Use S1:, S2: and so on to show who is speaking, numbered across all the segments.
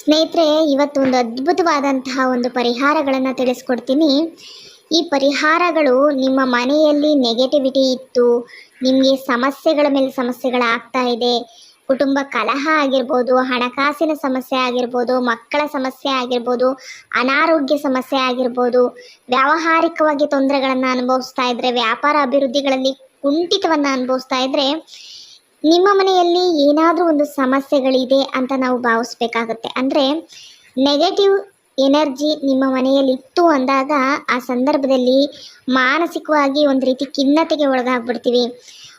S1: ಸ್ನೇಹಿತರೆ ಇವತ್ತು ಒಂದು ಅದ್ಭುತವಾದಂತಹ ಒಂದು ಪರಿಹಾರಗಳನ್ನು ತಿಳಿಸ್ಕೊಡ್ತೀನಿ. ಈ ಪರಿಹಾರಗಳು ನಿಮ್ಮ ಮನೆಯಲ್ಲಿ ನೆಗೆಟಿವಿಟಿ ಇತ್ತು, ನಿಮಗೆ ಸಮಸ್ಯೆಗಳ ಮೇಲೆ ಸಮಸ್ಯೆಗಳಾಗ್ತಾ ಇದೆ, ಕುಟುಂಬ ಕಲಹ ಆಗಿರ್ಬೋದು, ಹಣಕಾಸಿನ ಸಮಸ್ಯೆ ಆಗಿರ್ಬೋದು, ಮಕ್ಕಳ ಸಮಸ್ಯೆ ಆಗಿರ್ಬೋದು, ಅನಾರೋಗ್ಯ ಸಮಸ್ಯೆ ಆಗಿರ್ಬೋದು, ವ್ಯಾವಹಾರಿಕವಾಗಿ ತೊಂದರೆಗಳನ್ನು ಅನುಭವಿಸ್ತಾ ಇದ್ದರೆ ವ್ಯಾಪಾರ ಅಭಿವೃದ್ಧಿಗಳಲ್ಲಿ ಕುಂಠಿತವನ್ನು ಅನುಭವಿಸ್ತಾ ಇದ್ರೆ ನಿಮ್ಮ ಮನೆಯಲ್ಲಿ ಏನಾದರೂ ಒಂದು ಸಮಸ್ಯೆಗಳಿದೆ ಅಂತ ನಾವು ಭಾವಿಸ್ಬೇಕಾಗತ್ತೆ. ಅಂದರೆ ನೆಗೆಟಿವ್ ಎನರ್ಜಿ ನಿಮ್ಮ ಮನೆಯಲ್ಲಿ ಇತ್ತು ಅಂದಾಗ ಆ ಸಂದರ್ಭದಲ್ಲಿ ಮಾನಸಿಕವಾಗಿ ಒಂದು ರೀತಿ ಖಿನ್ನತೆಗೆ ಒಳಗಾಗ್ಬಿಡ್ತೀವಿ.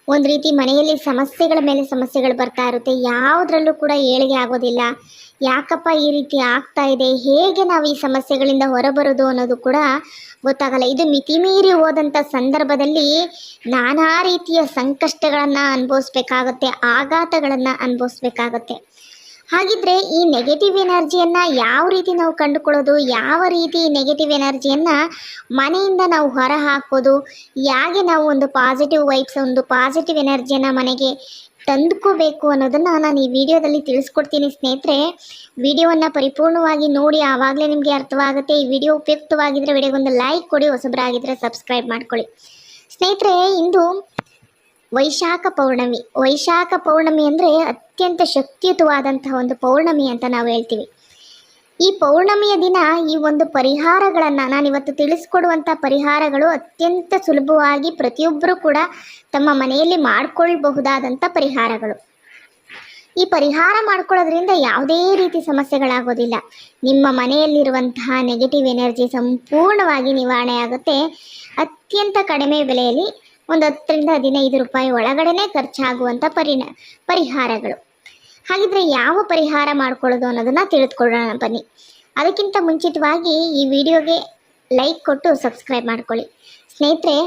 S1: ಒಂದು ರೀತಿ ಮನೆಯಲ್ಲಿ ಸಮಸ್ಯೆಗಳ ಮೇಲೆ ಸಮಸ್ಯೆಗಳು ಬರ್ತಾ ಇರುತ್ತೆ. ಯಾವುದ್ರಲ್ಲೂ ಕೂಡ ಏಳಿಗೆ ಆಗೋದಿಲ್ಲ. ಯಾಕಪ್ಪ ಈ ರೀತಿ ಆಗ್ತಾ ಇದೆ? ಹೇಗೆ ನಾವು ಈ ಸಮಸ್ಯೆಗಳಿಂದ ಹೊರಬರೋದು ಅನ್ನೋದು ಕೂಡ ಗೊತ್ತಾಗಲ್ಲ. ಇದು ಮಿತಿಮೀರಿ ಹೋದಂಥ ಸಂದರ್ಭದಲ್ಲಿ ನಾನಾ ರೀತಿಯ ಸಂಕಷ್ಟಗಳನ್ನು ಅನುಭವಿಸ್ಬೇಕಾಗತ್ತೆ, ಆಘಾತಗಳನ್ನು ಅನುಭವಿಸ್ಬೇಕಾಗತ್ತೆ. ಹಾಗಿದ್ರೆ ಈ ನೆಗೆಟಿವ್ ಎನರ್ಜಿಯನ್ನು ಯಾವ ರೀತಿ ನಾವು ಕಂಡುಕೊಳ್ಳೋದು, ಯಾವ ರೀತಿ ನೆಗೆಟಿವ್ ಎನರ್ಜಿಯನ್ನು ಮನೆಯಿಂದ ನಾವು ಹೊರ ಹಾಕೋದು ಹೇಗೆ ನಾವು ಒಂದು ಪಾಸಿಟಿವ್ ವೈಬ್ಸ್ ಒಂದು ಪಾಸಿಟಿವ್ ಎನರ್ಜಿಯನ್ನು ಮನೆಗೆ ತಂದುಕೋಬೇಕು ಅನ್ನೋದನ್ನು ನಾನು ಈ ವಿಡಿಯೋದಲ್ಲಿ ತಿಳಿಸ್ಕೊಡ್ತೀನಿ ಸ್ನೇಹಿತರೆ. ವಿಡಿಯೋವನ್ನು ಪರಿಪೂರ್ಣವಾಗಿ ನೋಡಿ, ಆವಾಗಲೇ ನಿಮಗೆ ಅರ್ಥವಾಗುತ್ತೆ. ಈ ವಿಡಿಯೋ ಉಪಯುಕ್ತವಾಗಿದ್ದರೆ ವಿಡಿಯೋಗೊಂದು ಲೈಕ್ ಕೊಡಿ ಹೊಸಬರಾಗಿದ್ದರೆ ಸಬ್ಸ್ಕ್ರೈಬ್ ಮಾಡ್ಕೊಳ್ಳಿ. ಸ್ನೇಹಿತರೆ, ಇಂದು ವೈಶಾಖ ಪೌರ್ಣಮಿ. ವೈಶಾಖ ಪೌರ್ಣಮಿ ಅಂದರೆ ಅತ್ಯಂತ ಶಕ್ತಿಯುತವಾದಂತಹ ಒಂದು ಪೌರ್ಣಮಿ ಅಂತ ನಾವು ಹೇಳ್ತೀವಿ. ಈ ಪೌರ್ಣಮಿಯ ದಿನ ಈ ಒಂದು ಪರಿಹಾರಗಳನ್ನು ನಾನಿವತ್ತು ತಿಳಿಸ್ಕೊಡುವಂಥ ಪರಿಹಾರಗಳು ಅತ್ಯಂತ ಸುಲಭವಾಗಿ ಪ್ರತಿಯೊಬ್ಬರೂ ಕೂಡ ತಮ್ಮ ಮನೆಯಲ್ಲಿ ಮಾಡಿಕೊಳ್ಬಹುದಾದಂಥ ಪರಿಹಾರಗಳು. ಈ ಪರಿಹಾರ ಮಾಡ್ಕೊಳ್ಳೋದ್ರಿಂದ ಯಾವುದೇ ರೀತಿ ಸಮಸ್ಯೆಗಳಾಗೋದಿಲ್ಲ. ನಿಮ್ಮ ಮನೆಯಲ್ಲಿರುವಂತಹ ನೆಗೆಟಿವ್ ಎನರ್ಜಿ ಸಂಪೂರ್ಣವಾಗಿ ನಿವಾರಣೆ ಆಗುತ್ತೆ ಅತ್ಯಂತ ಕಡಿಮೆ ಬೆಲೆಯಲ್ಲಿ ಒಂದು ಹತ್ತರಿಂದ ಹದಿನೈದು ರೂಪಾಯಿ ಒಳಗಡೆನೆ ಖರ್ಚಾಗುವಂಥ ಪರಿಣ, ಪರಿಹಾರಗಳು. ಹಾಗಿದ್ರೆ ಯಾವ ಪರಿಹಾರ ಮಾಡ್ಕೊಳ್ಳೋದು ಅನ್ನೋದನ್ನ ತಿಳಿದುಕೊಳ್ಳೋಣ ಬನ್ನಿ. ಅದಕ್ಕಿಂತ ಮುಂಚಿತವಾಗಿ ಈ ವಿಡಿಯೋಗೆ ಲೈಕ್ ಕೊಟ್ಟು ಸಬ್ಸ್ಕ್ರೈಬ್ ಮಾಡ್ಕೊಳ್ಳಿ. ಸ್ನೇಹಿತರೆ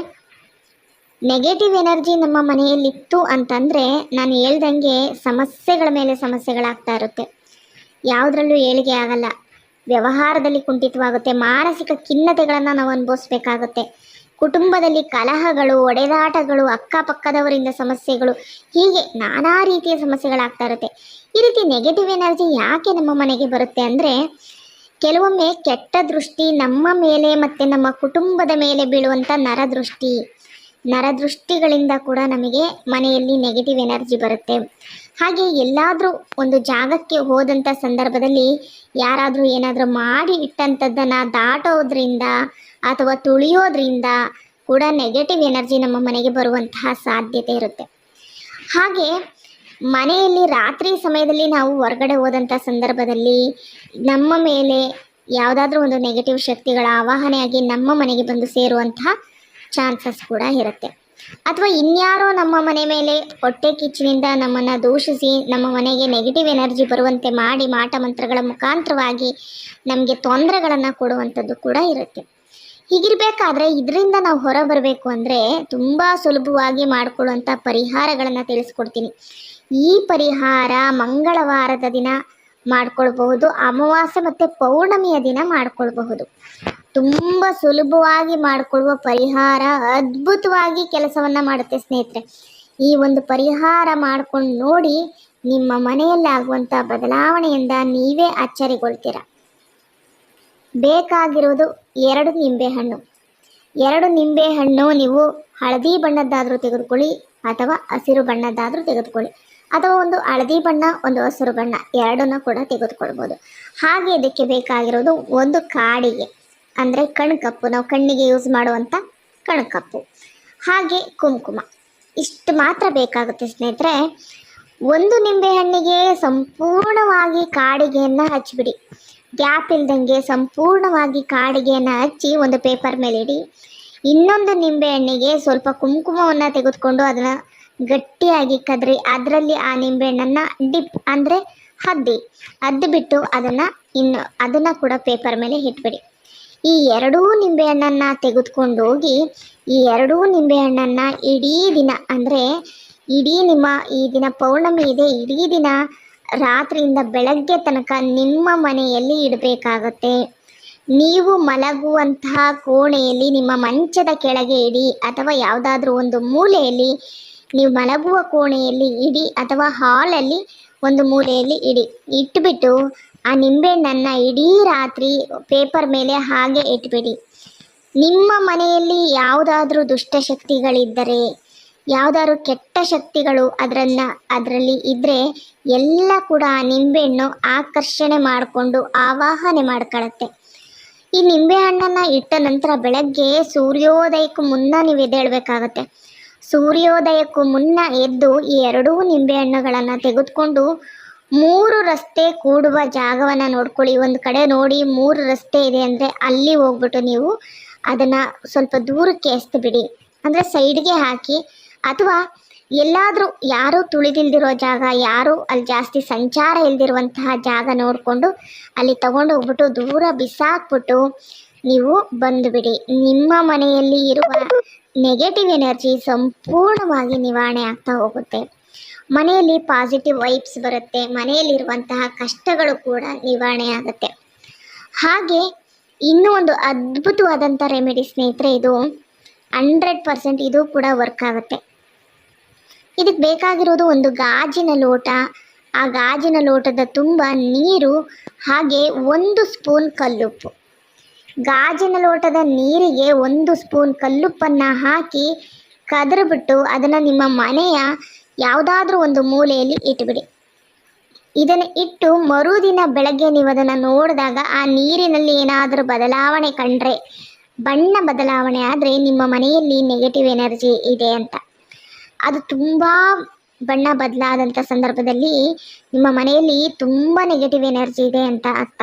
S1: ನೆಗೆಟಿವ್ ಎನರ್ಜಿ ನಮ್ಮ ಮನೆಯಲ್ಲಿತ್ತು ಅಂತಂದರೆ ನಾನು ಹೇಳ್ದಂಗೆ ಸಮಸ್ಯೆಗಳ ಮೇಲೆ ಸಮಸ್ಯೆಗಳಾಗ್ತಾ ಇರುತ್ತೆ. ಯಾವುದ್ರಲ್ಲೂ ಏಳಿಗೆ ಆಗಲ್ಲ. ವ್ಯವಹಾರದಲ್ಲಿ ಕುಂಠಿತವಾಗುತ್ತೆ. ಮಾನಸಿಕ ಖಿನ್ನತೆಗಳನ್ನು ನಾವು ಅನುಭವಿಸ್ಬೇಕಾಗುತ್ತೆ. ಕುಟುಂಬದಲ್ಲಿ ಕಲಹಗಳು, ಒಡೆದಾಟಗಳು, ಅಕ್ಕಪಕ್ಕದವರಿಂದ ಸಮಸ್ಯೆಗಳು, ಹೀಗೆ ನಾನಾ ರೀತಿಯ ಸಮಸ್ಯೆಗಳಾಗ್ತಾ ಇರುತ್ತೆ. ಈ ರೀತಿ ನೆಗೆಟಿವ್ ಎನರ್ಜಿ ಯಾಕೆ ನಮ್ಮ ಮನೆಗೆ ಬರುತ್ತೆ ಅಂದರೆ, ಕೆಲವೊಮ್ಮೆ ಕೆಟ್ಟ ದೃಷ್ಟಿ ನಮ್ಮ ಮೇಲೆ ಮತ್ತು ನಮ್ಮ ಕುಟುಂಬದ ಮೇಲೆ ಬೀಳುವಂಥ ನರದೃಷ್ಟಿ. ನರದೃಷ್ಟಿಗಳಿಂದ ಕೂಡ ನಮಗೆ ಮನೆಯಲ್ಲಿ ನೆಗೆಟಿವ್ ಎನರ್ಜಿ ಬರುತ್ತೆ. ಹಾಗೆ ಎಲ್ಲಾದರೂ ಒಂದು ಜಾಗಕ್ಕೆ ಹೋದಂಥ ಸಂದರ್ಭದಲ್ಲಿ ಯಾರಾದರೂ ಏನಾದರೂ ಮಾಡಿ ಇಟ್ಟಂಥದ್ದನ್ನು ದಾಟೋದ್ರಿಂದ ಅಥವಾ ತುಳಿಯೋದ್ರಿಂದ ಕೂಡ ನೆಗೆಟಿವ್ ಎನರ್ಜಿ ನಮ್ಮ ಮನೆಗೆ ಬರುವಂತಹ ಸಾಧ್ಯತೆ ಇರುತ್ತೆ. ಹಾಗೆ ಮನೆಯಲ್ಲಿ ರಾತ್ರಿ ಸಮಯದಲ್ಲಿ ನಾವು ಹೊರಗಡೆ ಹೋದಂಥ ಸಂದರ್ಭದಲ್ಲಿ ನಮ್ಮ ಮೇಲೆ ಯಾವುದಾದ್ರೂ ಒಂದು ನೆಗೆಟಿವ್ ಶಕ್ತಿಗಳ ಆವಾಹನೆಯಾಗಿ ನಮ್ಮ ಮನೆಗೆ ಬಂದು ಸೇರುವಂತಹ ಚಾನ್ಸಸ್ ಕೂಡ ಇರುತ್ತೆ. ಅಥವಾ ಇನ್ಯಾರೋ ನಮ್ಮ ಮನೆ ಮೇಲೆ ಹೊಟ್ಟೆ ಕಿಚ್ಚಿನಿಂದ ನಮ್ಮನ್ನು ದೂಷಿಸಿ ನಮ್ಮ ಮನೆಗೆ ನೆಗೆಟಿವ್ ಎನರ್ಜಿ ಬರುವಂತೆ ಮಾಡಿ ಮಾಟ ಮಂತ್ರಗಳ ಮುಖಾಂತರವಾಗಿ ನಮಗೆ ತೊಂದರೆಗಳನ್ನು ಕೊಡುವಂಥದ್ದು ಕೂಡ ಇರುತ್ತೆ. ಹೀಗಿರಬೇಕಾದ್ರೆ ಇದರಿಂದ ನಾವು ಹೊರ ಬರಬೇಕು ಅಂದರೆ ತುಂಬ ಸುಲಭವಾಗಿ ಮಾಡಿಕೊಳ್ಳುವಂಥ ಪರಿಹಾರಗಳನ್ನು ತಿಳಿಸ್ಕೊಡ್ತೀನಿ. ಈ ಪರಿಹಾರ ಮಂಗಳವಾರದ ದಿನ ಮಾಡ್ಕೊಳ್ಬಹುದು, ಅಮಾವಾಸ್ಯೆ ಮತ್ತು ಪೌರ್ಣಮಿಯ ದಿನ ಮಾಡ್ಕೊಳ್ಬಹುದು. ತುಂಬ ಸುಲಭವಾಗಿ ಮಾಡಿಕೊಳ್ಳುವ ಪರಿಹಾರ, ಅದ್ಭುತವಾಗಿ ಕೆಲಸವನ್ನು ಮಾಡುತ್ತೆ ಸ್ನೇಹಿತರೆ. ಈ ಒಂದು ಪರಿಹಾರ ಮಾಡ್ಕೊಂಡು ನೋಡಿ ನಿಮ್ಮ ಮನೆಯಲ್ಲಾಗುವಂಥ ಬದಲಾವಣೆಯಿಂದ ನೀವೇ ಅಚ್ಚರಿಗೊಳ್ತೀರ. ಬೇಕಾಗಿರೋದು ಎರಡು ನಿಂಬೆಹಣ್ಣು ಎರಡು ನಿಂಬೆಹಣ್ಣು ನೀವು ಹಳದಿ ಬಣ್ಣದ್ದಾದರೂ ತೆಗೆದುಕೊಳ್ಳಿ ಅಥವಾ ಹಸಿರು ಬಣ್ಣದ್ದಾದರೂ ತೆಗೆದುಕೊಳ್ಳಿ. ಅಥವಾ ಒಂದು ಹಳದಿ ಬಣ್ಣ, ಒಂದು ಹಸಿರು ಬಣ್ಣ ಎರಡನ್ನು ಕೂಡ ತೆಗೆದುಕೊಳ್ಬೋದು. ಹಾಗೆ ಇದಕ್ಕೆ ಬೇಕಾಗಿರೋದು ಒಂದು ಕಾಡಿಗೆ, ಅಂದರೆ ಕಣ್ಕಪ್ಪು. ನಾವು ಕಣ್ಣಿಗೆ ಯೂಸ್ ಮಾಡುವಂಥ ಕಣ್ಕಪ್ಪು. ಹಾಗೆ ಕುಂಕುಮ. ಇಷ್ಟು ಮಾತ್ರ ಬೇಕಾಗುತ್ತೆ ಸ್ನೇಹಿತರೆ. ಒಂದು ನಿಂಬೆಹಣ್ಣಿಗೆ ಸಂಪೂರ್ಣವಾಗಿ ಕಾಡಿಗೆಯನ್ನು ಹಚ್ಚಿಬಿಡಿ. ಗ್ಯಾಪ್ ಇಲ್ದಂಗೆ ಸಂಪೂರ್ಣವಾಗಿ ಕಾಡಿಗೆಯನ್ನು ಹಚ್ಚಿ ಒಂದು ಪೇಪರ್ ಮೇಲೆ ಇಡಿ ಇನ್ನೊಂದು ನಿಂಬೆಹಣ್ಣಿಗೆ ಸ್ವಲ್ಪ ಕುಂಕುಮವನ್ನು ತೆಗೆದುಕೊಂಡು ಅದನ್ನು ಗಟ್ಟಿಯಾಗಿ ಕದ್ರಿ. ಅದರಲ್ಲಿ ಆ ನಿಂಬೆಹಣ್ಣನ್ನು ಡಿಪ್ ಅಂದರೆ ಹದ್ದಿ. ಹದ್ದು ಬಿಟ್ಟು ಅದನ್ನು ಇನ್ನು ಅದನ್ನು ಕೂಡ ಪೇಪರ್ ಮೇಲೆ ಇಟ್ಬಿಡಿ. ಈ ಎರಡೂ ನಿಂಬೆಹಣ್ಣನ್ನು ತೆಗೆದುಕೊಂಡು ಹೋಗಿ, ಈ ಎರಡೂ ನಿಂಬೆಹಣ್ಣನ್ನು ಇಡೀ ದಿನ ಅಂದರೆ ಇಡೀ ನಿಮ್ಮ ಈ ದಿನ ಪೌರ್ಣಮಿ ಇದೆ, ಇಡೀ ದಿನ ರಾತ್ರಿಯಿಂದ ಬೆಳಗ್ಗೆ ತನಕ ನಿಮ್ಮ ಮನೆಯಲ್ಲಿ ಇಡಬೇಕಾಗುತ್ತೆ. ನೀವು ಮಲಗುವಂತಹ ಕೋಣೆಯಲ್ಲಿ, ನಿಮ್ಮ ಮಂಚದ ಕೆಳಗೆ ಇಡಿ ಅಥವಾ ಯಾವುದಾದ್ರೂ ಒಂದು ಮೂಲೆಯಲ್ಲಿ ನೀವು ಮಲಗುವ ಕೋಣೆಯಲ್ಲಿ ಇಡಿ ಅಥವಾ ಹಾಲಲ್ಲಿ ಒಂದು ಮೂಲೆಯಲ್ಲಿ ಇಡಿ. ಇಟ್ಬಿಟ್ಟು ಆ ನಿಂಬೆಹಣ್ಣನ್ನು ಇಡೀ ರಾತ್ರಿ ಪೇಪರ್ ಮೇಲೆ ಹಾಗೆ ಇಟ್ಬಿಡಿ. ನಿಮ್ಮ ಮನೆಯಲ್ಲಿ ಯಾವುದಾದ್ರೂ ದುಷ್ಟಶಕ್ತಿಗಳಿದ್ದರೆ ಯಾವುದಾದ್ರು ಕೆಟ್ಟ ಶಕ್ತಿಗಳು ಅದರನ್ನ, ಅದರಲ್ಲಿ ಇದ್ದರೆ ಎಲ್ಲ ಕೂಡ ಆ ನಿಂಬೆಹಣ್ಣು ಆಕರ್ಷಣೆ ಮಾಡಿಕೊಂಡು ಆವಾಹನೆ ಮಾಡ್ಕೊಳತ್ತೆ ಈ ನಿಂಬೆಹಣ್ಣನ್ನು ಇಟ್ಟ ನಂತರ ಬೆಳಗ್ಗೆ ಸೂರ್ಯೋದಯಕ್ಕೂ ಮುನ್ನ ನೀವು ಎದ್ದೇಳಬೇಕಾಗತ್ತೆ ಸೂರ್ಯೋದಯಕ್ಕೂ ಮುನ್ನ ಎದ್ದು ಈ ಎರಡೂ ನಿಂಬೆಹಣ್ಣುಗಳನ್ನು ತೆಗೆದುಕೊಂಡು ಮೂರು ರಸ್ತೆ ಕೂಡುವ ಜಾಗವನ್ನು ನೋಡ್ಕೊಳ್ಳಿ. ಒಂದು ಕಡೆ ನೋಡಿ ಮೂರು ರಸ್ತೆ ಇದೆ ಅಂದರೆ ಅಲ್ಲಿ ಹೋಗ್ಬಿಟ್ಟು ನೀವು ಅದನ್ನು ಸ್ವಲ್ಪ ದೂರಕ್ಕೆ ಎಸ್ತು ಬಿಡಿ ಅಂದರೆ ಸೈಡ್ಗೆ ಹಾಕಿ ಅಥವಾ ಎಲ್ಲಾದರೂ ಯಾರೂ ತುಳಿದಿಲ್ದಿರೋ ಜಾಗ, ಯಾರೂ ಅಲ್ಲಿ ಜಾಸ್ತಿ ಸಂಚಾರ ಇಲ್ದಿರುವಂತಹ ಜಾಗ ನೋಡಿಕೊಂಡು ಅಲ್ಲಿ ತಗೊಂಡು ಹೋಗ್ಬಿಟ್ಟು ದೂರ ಬಿಸಾಕ್ಬಿಟ್ಟು ನೀವು ಬಂದುಬಿಡಿ. ನಿಮ್ಮ ಮನೆಯಲ್ಲಿ ಇರುವ ನೆಗೆಟಿವ್ ಎನರ್ಜಿ ಸಂಪೂರ್ಣವಾಗಿ ನಿವಾರಣೆ ಆಗ್ತಾ ಹೋಗುತ್ತೆ. ಮನೆಯಲ್ಲಿ ಪಾಸಿಟಿವ್ ವೈಬ್ಸ್ ಬರುತ್ತೆ. ಮನೆಯಲ್ಲಿರುವಂತಹ ಕಷ್ಟಗಳು ಕೂಡ ನಿವಾರಣೆ ಆಗುತ್ತೆ. ಹಾಗೆ ಇನ್ನೂ ಒಂದು ಅದ್ಭುತವಾದಂಥ ರೆಮಿಡಿ ಸ್ನೇಹಿತರೆ ಇದು. ಹಂಡ್ರೆಡ್ ಪರ್ಸೆಂಟ್ ಇದು ಕೂಡ ವರ್ಕ್ ಆಗುತ್ತೆ. ಇದಕ್ಕೆ ಬೇಕಾಗಿರೋದು ಒಂದು ಗಾಜಿನ ಲೋಟ. ಆ ಗಾಜಿನ ಲೋಟದ ತುಂಬ ನೀರು, ಹಾಗೆ ಒಂದು ಸ್ಪೂನ್ ಕಲ್ಲುಪ್ಪು. ಗಾಜಿನ ಲೋಟದ ನೀರಿಗೆ ಒಂದು ಸ್ಪೂನ್ ಕಲ್ಲುಪ್ಪನ್ನು ಹಾಕಿ ಕದರ್ಬಿಟ್ಟು ಅದನ್ನು ನಿಮ್ಮ ಮನೆಯ ಯಾವುದಾದ್ರೂ ಒಂದು ಮೂಲೆಯಲ್ಲಿ ಇಟ್ಬಿಡಿ. ಇದನ್ನು ಇಟ್ಟು ಮರುದಿನ ಬೆಳಗ್ಗೆ ನೀವು ಅದನ್ನು ನೋಡಿದಾಗ ಆ ನೀರಿನಲ್ಲಿ ಏನಾದರೂ ಬದಲಾವಣೆ ಕಂಡ್ರೆ, ಬಣ್ಣ ಬದಲಾವಣೆ ಆದರೆ ನಿಮ್ಮ ಮನೆಯಲ್ಲಿ ನೆಗೆಟಿವ್ ಎನರ್ಜಿ ಇದೆ ಅಂತ. ಅದು ತುಂಬ ಬಣ್ಣ ಬದಲಾದಂಥ ಸಂದರ್ಭದಲ್ಲಿ ನಿಮ್ಮ ಮನೆಯಲ್ಲಿ ತುಂಬ ನೆಗೆಟಿವ್ ಎನರ್ಜಿ ಇದೆ ಅಂತ ಅರ್ಥ.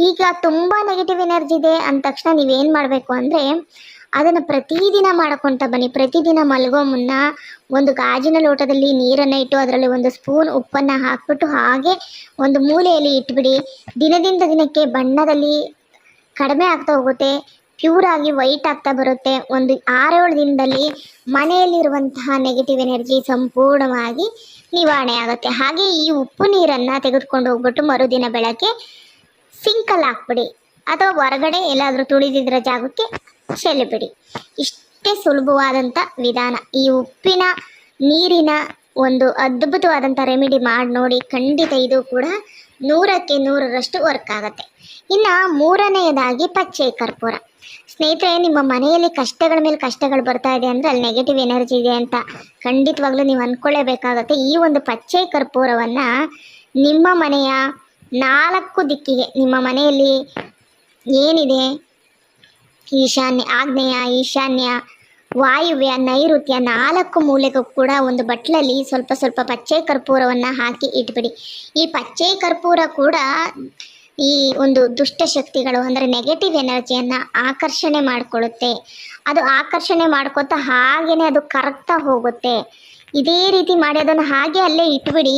S1: ಈಗ ತುಂಬ ನೆಗೆಟಿವ್ ಎನರ್ಜಿ ಇದೆ ಅಂದ ತಕ್ಷಣ ನೀವೇನು ಮಾಡಬೇಕು ಅಂದರೆ ಅದನ್ನು ಪ್ರತಿದಿನ ಮಾಡ್ಕೊತ ಬನ್ನಿ. ಪ್ರತಿದಿನ ಮಲಗೋ ಮುನ್ನ ಒಂದು ಗಾಜಿನ ಲೋಟದಲ್ಲಿ ನೀರನ್ನು ಇಟ್ಟು ಅದರಲ್ಲಿ ಒಂದು ಸ್ಪೂನ್ ಉಪ್ಪನ್ನು ಹಾಕ್ಬಿಟ್ಟು ಹಾಗೆ ಒಂದು ಮೂಲೆಯಲ್ಲಿ ಇಟ್ಬಿಡಿ. ದಿನದಿಂದ ದಿನಕ್ಕೆ ಬಣ್ಣದಲ್ಲಿ ಕಡಿಮೆ ಆಗ್ತಾ ಹೋಗುತ್ತೆ. ಪ್ಯೂರ್ ಆಗಿ ವೈಟ್ ಆಗ್ತಾ ಬರುತ್ತೆ. ಒಂದು ಆರೇಳು ದಿನದಲ್ಲಿ ಮನೆಯಲ್ಲಿರುವಂತಹ ನೆಗೆಟಿವ್ ಎನರ್ಜಿ ಸಂಪೂರ್ಣವಾಗಿ ನಿವಾರಣೆ ಆಗುತ್ತೆ. ಹಾಗೆ ಈ ಉಪ್ಪು ನೀರನ್ನು ತೆಗೆದುಕೊಂಡು ಹೋಗ್ಬಿಟ್ಟು ಮರುದಿನ ಬೆಳಗ್ಗೆ ಸಿಂಕಲ್ಲಿ ಹಾಕ್ಬಿಡಿ. ಅಥವಾ ಹೊರಗಡೆ ಎಲ್ಲಾದರೂ ತುಳಿದಿದ್ರ ಜಾಗಕ್ಕೆ ಚೆಲ್ಲಿಬಿಡಿ. ಇಷ್ಟೇ ಸುಲಭವಾದಂಥ ವಿಧಾನ. ಈ ಉಪ್ಪಿನ ನೀರಿನ ಒಂದು ಅದ್ಭುತವಾದಂಥ ರೆಮಿಡಿ ಮಾಡಿ ನೋಡಿ ಖಂಡಿತ ಇದು ಕೂಡ ನೂರಕ್ಕೆ ನೂರರಷ್ಟು ವರ್ಕ್ ಆಗುತ್ತೆ. ಇನ್ನು ಮೂರನೆಯದಾಗಿ ಪಚ್ಚೆ ಕರ್ಪೂರ. ಸ್ನೇಹಿತರೆ, ನಿಮ್ಮ ಮನೆಯಲ್ಲಿ ಕಷ್ಟಗಳ ಮೇಲೆ ಕಷ್ಟಗಳು ಬರ್ತಾ ಇದೆ ಅಂದರೆ ಅಲ್ಲಿ ನೆಗೆಟಿವ್ ಎನರ್ಜಿ ಇದೆ ಅಂತ ಖಂಡಿತವಾಗ್ಲೂ ನೀವು ಅಂದ್ಕೊಳ್ಳೇಬೇಕಾಗತ್ತೆ ಈ ಒಂದು ಪಚ್ಚೆ ಕರ್ಪೂರವನ್ನು ನಿಮ್ಮ ಮನೆಯ ನಾಲ್ಕು ದಿಕ್ಕಿಗೆ, ನಿಮ್ಮ ಮನೆಯಲ್ಲಿ ಏನಿದೆ? ಈಶಾನ್ಯ ಆಗ್ನೇಯ ಈಶಾನ್ಯ ವಾಯುವ್ಯ, ನೈಋತ್ಯ ನಾಲ್ಕು ಮೂಲೆಗೂ ಕೂಡ ಒಂದು ಬಟ್ಲಲ್ಲಿ ಸ್ವಲ್ಪ ಸ್ವಲ್ಪ ಪಚ್ಚೆ ಕರ್ಪೂರವನ್ನು ಹಾಕಿ ಇಟ್ಬಿಡಿ. ಈ ಪಚ್ಚೆ ಕರ್ಪೂರ ಕೂಡ ಈ ಒಂದು ದುಷ್ಟಶಕ್ತಿಗಳು ಅಂದರೆ ನೆಗೆಟಿವ್ ಎನರ್ಜಿಯನ್ನು ಆಕರ್ಷಣೆ ಮಾಡಿಕೊಳ್ಳುತ್ತೆ. ಅದು ಆಕರ್ಷಣೆ ಮಾಡ್ಕೊತಾ ಹಾಗೇ ಅದು ಕರಗ್ತಾ ಹೋಗುತ್ತೆ. ಇದೇ ರೀತಿ ಮಾಡಿ ಅದನ್ನು ಹಾಗೆ ಅಲ್ಲೇ ಇಟ್ಬಿಡಿ,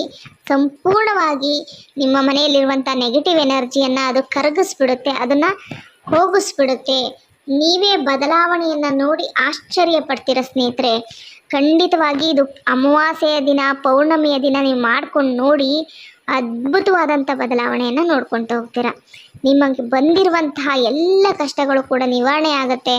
S1: ಸಂಪೂರ್ಣವಾಗಿ ನಿಮ್ಮ ಮನೆಯಲ್ಲಿರುವಂಥ ನೆಗೆಟಿವ್ ಎನರ್ಜಿಯನ್ನು ಅದು ಕರಗಿಸ್ಬಿಡುತ್ತೆ, ಅದನ್ನು ಹೋಗಿಸ್ಬಿಡುತ್ತೆ. ನೀವೇ ಬದಲಾವಣೆಯನ್ನು ನೋಡಿ ಆಶ್ಚರ್ಯ ಪಡ್ತೀರ ಸ್ನೇಹಿತರೆ. ಖಂಡಿತವಾಗಿ ಇದು ಅಮಾವಾಸ್ಯೆಯ ದಿನ, ಪೌರ್ಣಮಿಯ ದಿನ ನೀವು ಮಾಡ್ಕೊಂಡು ನೋಡಿ ಅದ್ಭುತವಾದಂಥ ಬದಲಾವಣೆಯನ್ನು ನೋಡ್ಕೊತ ಹೋಗ್ತೀರಾ. ನಿಮಗೆ ಬಂದಿರುವಂತಹ ಎಲ್ಲ ಕಷ್ಟಗಳು ಕೂಡ ನಿವಾರಣೆ ಆಗುತ್ತೆ.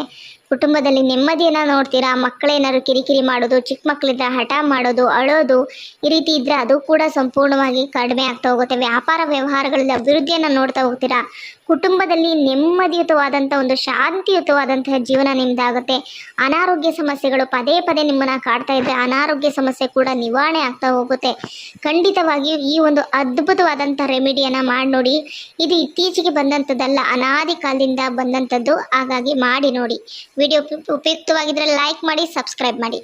S1: ಕುಟುಂಬದಲ್ಲಿ ನೆಮ್ಮದಿಯನ್ನು ನೋಡ್ತೀರಾ. ಮಕ್ಕಳೇನಾದ್ರು ಕಿರಿಕಿರಿ ಮಾಡೋದು, ಚಿಕ್ಕ ಮಕ್ಕಳಿಂದ ಹಠ ಮಾಡೋದು, ಅಳೋದು, ಈ ರೀತಿ ಇದ್ದರೆ ಅದು ಕೂಡ ಸಂಪೂರ್ಣವಾಗಿ ಕಡಿಮೆ ಆಗ್ತಾ ಹೋಗುತ್ತೆ. ವ್ಯಾಪಾರ ವ್ಯವಹಾರಗಳಲ್ಲಿ ಅಭಿವೃದ್ಧಿಯನ್ನು ನೋಡ್ತಾ ಹೋಗ್ತೀರಾ. ಕುಟುಂಬದಲ್ಲಿ ನೆಮ್ಮದಿಯುತವಾದಂಥ ಒಂದು ಶಾಂತಿಯುತವಾದಂತಹ ಜೀವನ ನಿಮ್ದಾಗುತ್ತೆ. ಅನಾರೋಗ್ಯ ಸಮಸ್ಯೆಗಳು ಪದೇ ಪದೇ ನಿಮ್ಮನ್ನು ಕಾಡ್ತಾ ಇದ್ದರೆ ಅನಾರೋಗ್ಯ ಸಮಸ್ಯೆ ಕೂಡ ನಿವಾರಣೆ ಆಗ್ತಾ ಹೋಗುತ್ತೆ. ಖಂಡಿತವಾಗಿಯೂ ಈ ಒಂದು ಅದ್ಭುತವಾದಂಥ ರೆಮಿಡಿಯನ್ನು ಮಾಡಿ ನೋಡಿ. ಇದು ಇತ್ತೀಚೆಗೆ ಬಂದಂಥದ್ದಲ್ಲ ಅನಾದಿ ಕಾಲದಿಂದ ಬಂದಂಥದ್ದು ಹಾಗಾಗಿ ಮಾಡಿ ನೋಡಿ. ವಿಡಿಯೋ ಉಪಯುಕ್ತವಾಗಿದ್ದರೆ ಲೈಕ್ ಮಾಡಿ ಸಬ್ಸ್ಕ್ರೈಬ್ ಮಾಡಿ.